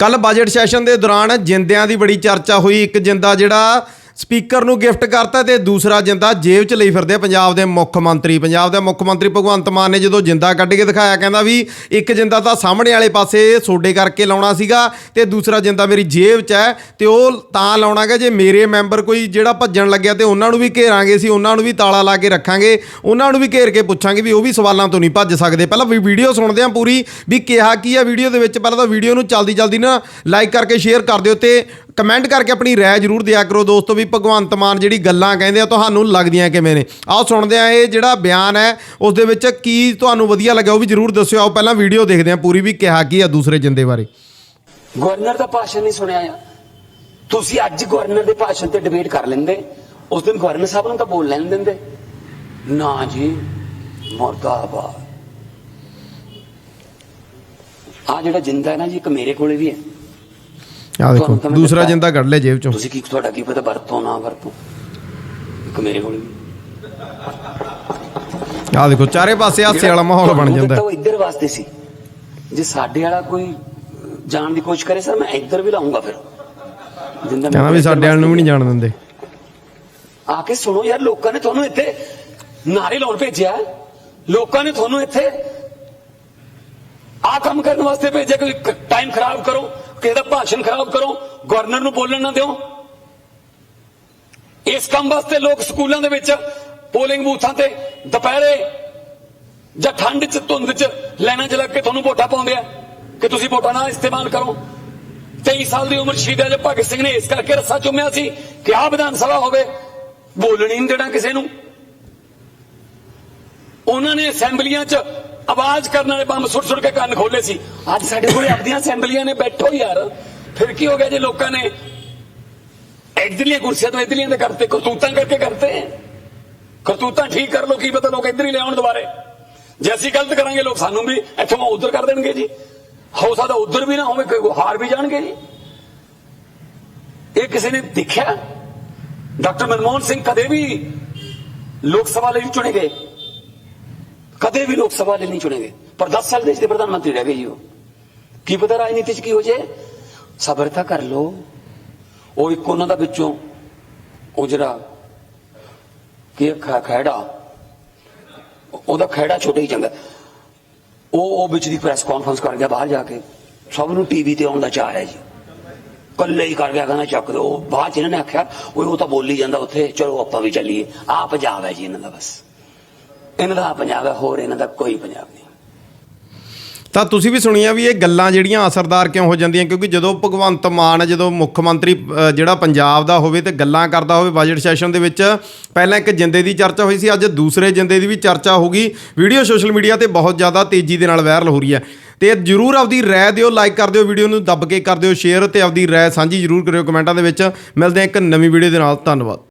ਕੱਲ budget session ਦੇ ਦੌਰਾਨ ਜਿੰਦਿਆਂ ਦੀ ਬੜੀ ਚਰਚਾ ਹੋਈ। ਇੱਕ ਜਿੰਦਾ ਜਿਹੜਾ ਸਪੀਕਰ ਨੂੰ ਗਿਫਟ ਕਰਤਾ ਤੇ ਦੂਸਰਾ ਜਿੰਦਾ ਜੇਬ 'ਚ ਲਈ ਫਿਰਦੇ ਆ ਪੰਜਾਬ ਦੇ ਮੁੱਖ ਮੰਤਰੀ। ਪੰਜਾਬ ਦੇ ਮੁੱਖ ਮੰਤਰੀ ਭਗਵੰਤ ਮਾਨ ਨੇ ਜਦੋਂ ਜਿੰਦਾ ਕੱਢ ਕੇ ਦਿਖਾਇਆ, ਕਹਿੰਦਾ ਵੀ ਇੱਕ ਜਿੰਦਾ ਤਾਂ ਸਾਹਮਣੇ ਵਾਲੇ ਪਾਸੇ ਸੋਡੇ ਕਰਕੇ ਲਾਉਣਾ ਸੀਗਾ ਤੇ ਦੂਸਰਾ ਜਿੰਦਾ ਮੇਰੀ ਜੇਬ 'ਚ ਹੈ ਤੇ ਉਹ ਤਾਂ ਲਾਉਣਾਗਾ ਜੇ ਮੇਰੇ ਮੈਂਬਰ ਕੋਈ ਜਿਹੜਾ ਭੱਜਣ ਲੱਗਿਆ ਤੇ ਉਹਨਾਂ ਨੂੰ ਵੀ ਘੇਰਾਂਗੇ ਸੀ ਉਹਨਾਂ ਨੂੰ ਵੀ ਤਾਲਾ ਲਾ ਕੇ ਰੱਖਾਂਗੇ, ਉਹਨਾਂ ਨੂੰ ਵੀ ਘੇਰ ਕੇ ਪੁੱਛਾਂਗੇ ਵੀ ਉਹ ਵੀ ਸਵਾਲਾਂ ਤੋਂ ਨਹੀਂ ਭੱਜ ਸਕਦੇ। ਪਹਿਲਾਂ ਵੀ ਵੀਡੀਓ ਸੁਣਦੇ ਹਾਂ ਪੂਰੀ, ਵੀ ਕਿਹਾ ਕੀ ਆ ਵੀਡੀਓ ਦੇ ਵਿੱਚ, ਪਹਿਲਾਂ ਤਾਂ ਵੀਡੀਓ ਨੂੰ ਜਲਦੀ ਜਲਦੀ ਨਾ ਲਾਈਕ ਕਰਕੇ ਸ਼ੇਅਰ ਕਰ ਦਿਓ ਤੇ ਕਮੈਂਟ ਕਰਕੇ ਆਪਣੀ ਰਾਏ ਜ਼ਰੂਰ ਦਿਆ ਕਰੋ ਦੋਸਤੋ ਵੀ ਭਗਵੰਤ ਮਾਨ ਜਿਹੜੀ ਗੱਲਾਂ ਕਹਿੰਦੇ ਆ, ਤੁਹਾਨੂੰ ਲੱਗਦੀਆਂ ਕਿਵੇਂ ਨੇ? ਆਓ ਸੁਣਦੇ ਆ ਇਹ ਜਿਹੜਾ ਬਿਆਨ ਹੈ, ਉਸ ਦੇ ਵਿੱਚ ਕੀ ਤੁਹਾਨੂੰ ਵਧੀਆ ਲੱਗਿਆ ਉਹ ਵੀ ਜ਼ਰੂਰ ਦੱਸਿਓ। ਆਓ, ਪਹਿਲਾਂ ਵੀਡੀਓ ਦੇਖਦੇ ਆ ਪੂਰੀ ਵੀ ਕਿਹਾ ਕੀ ਆ ਦੂਸਰੇ ਜਿੰਦੇ ਬਾਰੇ। ਗਵਰਨਰ ਦਾ ਭਾਸ਼ਣ ਨਹੀਂ ਸੁਣਿਆ ਆ। ਤੁਸੀਂ ਅੱਜ ਗਵਰਨਰ ਦੇ ਭਾਸ਼ਣ ਤੇ ਡਿਬੇਟ ਕਰ ਲੈਂਦੇ। ਉਸ ਦਿਨ ਗਵਰਨਰ ਸਾਹਿਬ ਨੂੰ ਤਾਂ ਬੋਲ ਲੈਣ ਦਿੰਦੇ। ਨਾ ਜੀ, ਮਰਦਾਬਾਦ। ਆ ਜਿਹੜਾ ਜਿੰਦਾ ਹੈ ਨਾ ਜੀ, ਇੱਕ ਮੇਰੇ ਕੋਲੇ ਵੀ ਹੈ। ਆ ਦੇਖੋ ਤੁਹਾਨੂੰ ਤਾਂ ਮੈਂ ਦੂਸਰਾ ਦਿੱਤਾ। ਜਿੰਦਾ ਕੱਢ ਲਿਆ ਜੇਬ ਚੋਂ। ਤੁਸੀਂ ਕੀ ਤੁਹਾਡਾ ਕੀ ਪਤਾ ਵਰਤੋਂ ਨਾ ਵਰਤੋਂ? ਇੱਕ ਮੇਰੇ ਕੋਲੇ ਵੀ। ਆ ਦੇਖੋ ਚਾਰੇ ਪਾਸੇ ਹਾਸੇ ਵਾਲਾ ਮਾਹੌਲ ਬਣ ਤੁਹਾਨੂੰ ਜਾਂਦਾ। ਦਿੱਤਾ ਉਹ ਇੱਧਰ ਵਾਸਤੇ ਸੀ। ਜੇ ਸਾਡੇ ਵਾਲਾ ਕੋਈ ਜਾਣ ਦੀ ਕੋਸ਼ਿਸ਼ ਕਰੇ ਸਰ ਮੈਂ ਇੱਧਰ ਵੀ ਲਾਉਂਗਾ ਫਿਰ। ਜਿੰਦਾ ਮੇਰੇ ਕਹਿੰਦਾ ਵੀ ਸਾਡੇ ਵਾਲ ਨੂੰ ਵੀ ਨਹੀਂ ਜਾਣ ਦਿੰਦੇ। ਆ ਕੇ ਸੁਣੋ ਯਾਰ ਲੋਕਾਂ ਨੇ ਤੁਹਾਨੂੰ ਇੱਥੇ ਨਾਰੇ ਲਾਉਣ ਭੇਜਿਆ ਹੈ। ਲੋਕਾਂ ਨੇ ਤੁਹਾਨੂੰ ਇੱਥੇ ਆ ਕੰਮ ਕਰਨ ਵਾਸਤੇ ਭੇਜਿਆ ਕਿ ਟਾਈਮ ਖਰਾਬ ਕਰੋ। ਕਿਸੇ ਭਾਸ਼ਣ ਖਰਾਬ ਕਰੋ? ਗਵਰਨਰ ਨੂੰ ਬੋਲਣ ਨਾ ਦਿਓ। ਇਸ ਕੰਮ ਵਾਸਤੇ ਲੋਕ ਸਕੂਲਾਂ ਦੇ ਵਿੱਚ ਪੋਲਿੰਗ ਬੂਥਾਂ ਤੇ ਦੁਪਹਿਰੇ ਜਾਂ ਠੰਡ 'ਚ, ਧੁੰਦ 'ਚ ਲੈਣਾ 'ਚ ਲੱਗ ਕੇ ਤੁਹਾਨੂੰ ਵੋਟਾਂ ਪਾਉਂਦੇ ਆ ਕਿ ਤੁਸੀਂ ਵੋਟਾਂ ਨਾ ਇਸਤੇਮਾਲ ਕਰੋ। 23 ਸਾਲ ਦੀ ਉਮਰ ਸ਼ਹੀਦ ਅਜੇ ਭਗਤ ਸਿੰਘ ਨੇ ਇਸ ਕਰਕੇ ਰੱਸਾ ਚੁੰਮਿਆ ਸੀ ਕਿ ਆ ਵਿਧਾਨ ਸਭਾ ਹੋਵੇ, ਬੋਲਣ ਹੀ ਨਹੀਂ ਦੇਣਾ ਕਿਸੇ ਨੂੰ। ਉਹਨਾਂ ਨੇ ਅਸੈਂਬਲੀਆਂ 'ਚ ਆਵਾਜ਼ ਕਰਨ ਵਾਲੇ ਬੰਬ ਸੁੱਟ ਸੁੱਟ ਕੇ ਕੰਨ ਖੋਲੇ ਸੀ। ਅੱਜ ਸਾਡੇ ਕੋਲੇ ਆਪਣੀਆਂ ਅਸੈਂਬਲੀਆਂ ਨੇ ਬੈਠੋ ਯਾਰ। ਫਿਰ ਕੀ ਹੋ ਗਿਆ ਜੇ ਲੋਕਾਂ ਨੇ ਇਧਰਲੀਆਂ ਕੁਰਸੀਆਂ ਤੋਂ ਇਧਰਲੀਆਂ ਦੇ ਕਰਤੇ, ਕਰਤੂਤਾਂ ਕਰਕੇ ਕਰਤੇ? ਕਰਤੂਤਾਂ ਠੀਕ ਕਰ ਲੋ ਕੀ ਪਤਾ ਲੋਕ ਇਧਰ ਹੀ ਲਿਆਉਣ ਦੁਬਾਰੇ। ਜੇ ਅਸੀਂ ਗਲਤ ਕਰਾਂਗੇ, ਲੋਕ ਸਾਨੂੰ ਵੀ ਇੱਥੋਂ ਉਧਰ ਕਰ ਦੇਣਗੇ ਜੀ। ਹੋ ਸਕਦਾ ਉਧਰ ਵੀ ਨਾ ਹੋਵੇ, ਕੋਈ ਹਾਰ ਵੀ ਜਾਣਗੇ ਜੀ। ਇਹ ਕਿਸੇ ਨੇ ਦੇਖਿਆ? ਡਾਕਟਰ ਮਨਮੋਹਨ ਸਿੰਘ ਕਦੇ ਵੀ ਲੋਕ ਸਭਾ ਲਈ ਨਹੀਂ ਚੁਣੇ ਗਏ। ਕਦੇ ਵੀ ਲੋਕ ਸਭਾ ਲਈ ਨਹੀਂ ਚੁਣੇ ਗਏ ਪਰ 10 ਸਾਲ ਦੇਸ਼ ਦੇ ਪ੍ਰਧਾਨ ਮੰਤਰੀ ਰਹਿ ਗਏ ਜੀ ਉਹ ਕੀ ਪਤਾ ਰਾਜਨੀਤੀ ਚ ਕੀ ਹੋ ਜਾਏ ਸਬਰ ਤਾਂ ਕਰ ਲੋ ਉਹ ਇੱਕ ਉਹਨਾਂ ਦਾ ਵਿੱਚੋਂ ਉਹ ਜਿਹੜਾ ਕੀ ਖ- ਉਹਦਾ ਖਹਿੜਾ ਛੋਟਾ ਹੀ ਚੰਗਾ ਉਹ ਉਹ ਵਿੱਚ ਦੀ ਪ੍ਰੈਸ ਕਾਨਫਰੰਸ ਕਰ ਗਿਆ ਬਾਹਰ ਜਾ ਕੇ ਸਭ ਨੂੰ ਟੀਵੀ ਤੇ ਆਉਣ ਦਾ ਚਾਹ ਹੈ ਜੀ ਕੱਲੇ ਹੀ ਕਰ ਗਿਆ ਕਹਿੰਦਾ ਚੱਕ ਦੋ ਬਾਅਦ ਚ ਇਹਨਾਂ ਨੇ ਆਖਿਆ ਉਹ ਤਾਂ ਬੋਲੀ ਜਾਂਦਾ ਉੱਥੇ ਚਲੋ ਆਪਾਂ ਵੀ ਚੱਲੀਏ ਆਪ ਪੰਜਾਬ ਜੀ ਇਹਨਾਂ ਦਾ ਬਸ ਇਹਨਾਂ ਦਾ ਪੰਜਾਬ ਹੈ, ਹੋਰ ਇਹਨਾਂ ਦਾ ਕੋਈ ਪੰਜਾਬ ਨਹੀਂ। ਤਾਂ ਤੁਸੀਂ ਵੀ ਸੁਣੀਆਂ ਵੀ ਇਹ ਗੱਲਾਂ ਜਿਹੜੀਆਂ ਅਸਰਦਾਰ ਕਿਉਂ ਹੋ ਜਾਂਦੀਆਂ, ਕਿਉਂਕਿ ਜਦੋਂ ਭਗਵੰਤ ਮਾਨ, ਜਦੋਂ ਮੁੱਖ ਮੰਤਰੀ ਜਿਹੜਾ ਪੰਜਾਬ ਦਾ ਹੋਵੇ ਤੇ ਗੱਲਾਂ ਕਰਦਾ ਹੋਵੇ ਬਜਟ ਸੈਸ਼ਨ ਦੇ ਵਿੱਚ, ਪਹਿਲਾਂ ਇੱਕ ਜਿੰਦੇ ਦੀ ਚਰਚਾ ਹੋਈ ਸੀ, ਅੱਜ ਦੂਸਰੇ ਜਿੰਦੇ ਦੀ ਵੀ ਚਰਚਾ ਹੋ ਗਈ ਵੀਡੀਓ ਸੋਸ਼ਲ ਮੀਡੀਆ ਤੇ ਬਹੁਤ ਜ਼ਿਆਦਾ ਤੇਜ਼ੀ ਦੇ ਨਾਲ ਵਾਇਰਲ ਹੋ ਰਹੀ ਹੈ। ਤੇ ਜਰੂਰ ਆਪਦੀ ਰਾਏ ਦਿਓ ਲਾਈਕ ਕਰ ਦਿਓ, ਵੀਡੀਓ ਨੂੰ ਦੱਬ ਕੇ ਕਰ ਦਿਓ ਸ਼ੇਅਰ ਤੇ ਆਪਦੀ ਰਾਏ ਸਾਂਝੀ ਜਰੂਰ ਕਰਿਓ ਕਮੈਂਟਾਂ ਦੇ ਵਿੱਚ। ਮਿਲਦੇ ਹਾਂ ਇੱਕ ਨਵੀਂ ਵੀਡੀਓ ਦੇ ਨਾਲ, ਧੰਨਵਾਦ।